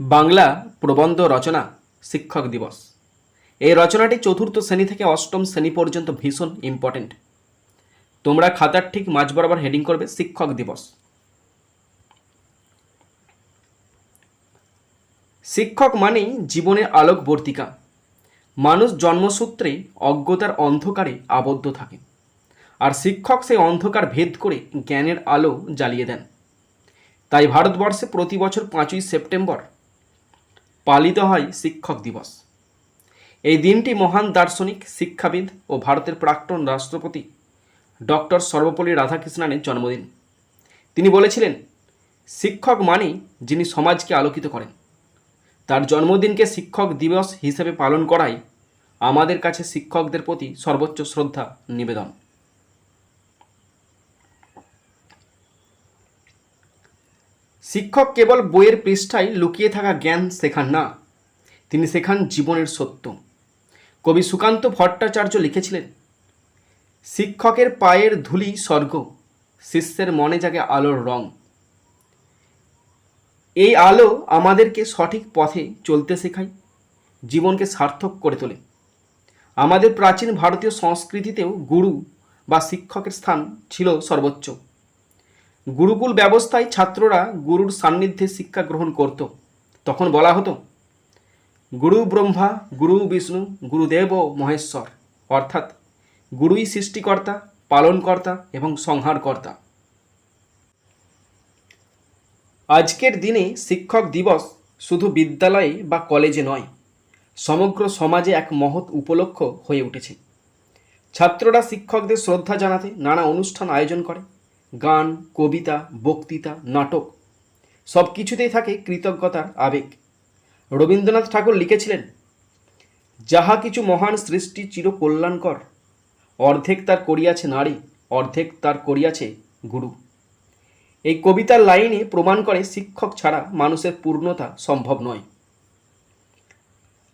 বাংলা প্রবন্ধ রচনা শিক্ষক দিবস। এই রচনাটি চতুর্থ শ্রেণি থেকে অষ্টম শ্রেণি পর্যন্ত ভীষণ ইম্পর্টেন্ট তোমরা খাতার ঠিক মাঝ বরাবর হেডিং করবে, শিক্ষক দিবস। শিক্ষক মানেই জীবনের আলোকবর্তিকা। মানুষ জন্মসূত্রে অজ্ঞতার অন্ধকারে আবদ্ধ থাকে, আর শিক্ষক সেই অন্ধকার ভেদ করে জ্ঞানের আলো জ্বালিয়ে দেন। তাই ভারতবর্ষে প্রতি বছর পাঁচই সেপ্টেম্বর পালিত হয় শিক্ষক দিবস। এই দিনটি মহান দার্শনিক, শিক্ষাবিদ ও ভারতের প্রাক্তন রাষ্ট্রপতি ডক্টর সর্বপল্লী রাধাকৃষ্ণনের জন্মদিন। তিনি বলেছিলেন, শিক্ষক মানেই যিনি সমাজকে আলোকিত করেন। তার জন্মদিনকে শিক্ষক দিবস হিসেবে পালন করাই আমাদের কাছে শিক্ষকদের প্রতি সর্বোচ্চ শ্রদ্ধা নিবেদন। শিক্ষক কেবল বইয়ের পৃষ্ঠায় লুকিয়ে থাকা জ্ঞান শেখান না, তিনি শেখান জীবনের সত্য। কবি সুকান্ত ভট্টাচার্য লিখেছিলেন, শিক্ষকের পায়ের ধুলি স্বর্গ, শিষ্যের মনে জাগে আলোর রং। এই আলো আমাদেরকে সঠিক পথে চলতে শেখায়, জীবনকে সার্থক করে তোলে। আমাদের প্রাচীন ভারতীয় সংস্কৃতিতেও গুরু বা শিক্ষকের স্থান ছিল সর্বোচ্চ। গুরুকুল ব্যবস্থায় ছাত্ররা গুরুর সান্নিধ্যে শিক্ষা গ্রহণ করত। তখন বলা হতো, গুরু ব্রহ্মা, গুরু বিষ্ণু, গুরুদেব মহেশ্বর। অর্থাৎ, গুরুই সৃষ্টিকর্তা, পালনকর্তা এবং সংহারকর্তা। আজকের দিনে শিক্ষক দিবস শুধু বিদ্যালয়ে বা কলেজে নয়, সমগ্র সমাজে এক মহৎ উপলক্ষ হয়ে উঠেছে। ছাত্ররা শিক্ষকদের শ্রদ্ধা জানাতে নানা অনুষ্ঠান আয়োজন করে। গান, কবিতা, বক্তৃতা, নাটক, সব কিছুতেই থাকে কৃতজ্ঞতার আবেগ। রবীন্দ্রনাথ ঠাকুর লিখেছিলেন, যাহা কিছু মহান সৃষ্টি চির কল্যাণকর অর্ধেক তার করিয়াছে নারী, অর্ধেক তার করিয়াছে গুরু। এই কবিতার লাইনে প্রমাণ করে শিক্ষক ছাড়া মানুষের পূর্ণতা সম্ভব নয়।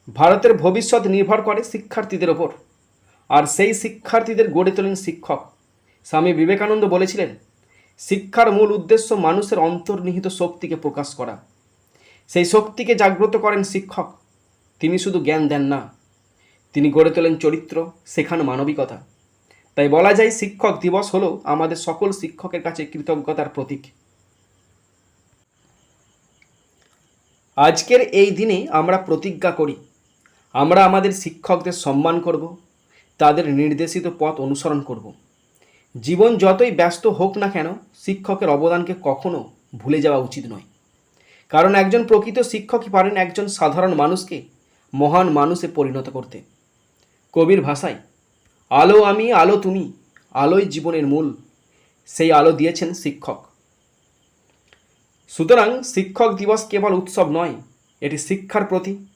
ভারতের ভবিষ্যৎ নির্ভর করে শিক্ষার্থীদের ওপর। আর সেই শিক্ষার্থীদের গড়ে তোলেন শিক্ষক। স্বামী বিবেকানন্দ বলেছিলেন শিক্ষার মূল উদ্দেশ্য মানুষের অন্তর্নিহিত শক্তিকে প্রকাশ করা। সেই শক্তিকে জাগ্রত করেন শিক্ষক। তিনি শুধু জ্ঞান দেন না, তিনি গড়ে তোলেন চরিত্র, শেখান মানবিকতা। তাই বলা যায় শিক্ষক দিবস হলো আমাদের সকল শিক্ষকের কাছে কৃতজ্ঞতার প্রতীক। আজকের এই দিনে আমরা প্রতিজ্ঞা করি, আমরা আমাদের শিক্ষকদের সম্মান করব, তাদের নির্দেশিত পথ অনুসরণ করব। জীবন যতই ব্যস্ত হোক না কেন, শিক্ষকের অবদানকে কখনো ভুলে যাওয়া উচিত নয়। কারণ একজন প্রকৃত শিক্ষকই পারেন একজন সাধারণ মানুষকে মহান মানুষে পরিণত করতে। কবির ভাষায়, আলো আমি, আলো তুমি, আলোই জীবনের মূল, সেই আলো দিয়েছেন শিক্ষক। সুতরাং শিক্ষক দিবস কেবল উৎসব নয়, এটি শিক্ষার প্রতি,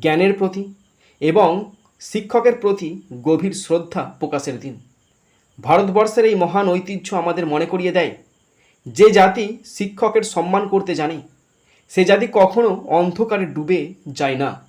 জ্ঞানের প্রতি এবং শিক্ষকের প্রতি গভীর শ্রদ্ধা প্রকাশের দিন। ভারতবর্ষের এই মহান ঐতিহ্য আমাদের মনে করিয়ে দেয়। যে জাতি শিক্ষকের সম্মান করতে জানে, সে জাতি কখনো অন্ধকারে ডুবে যায় না।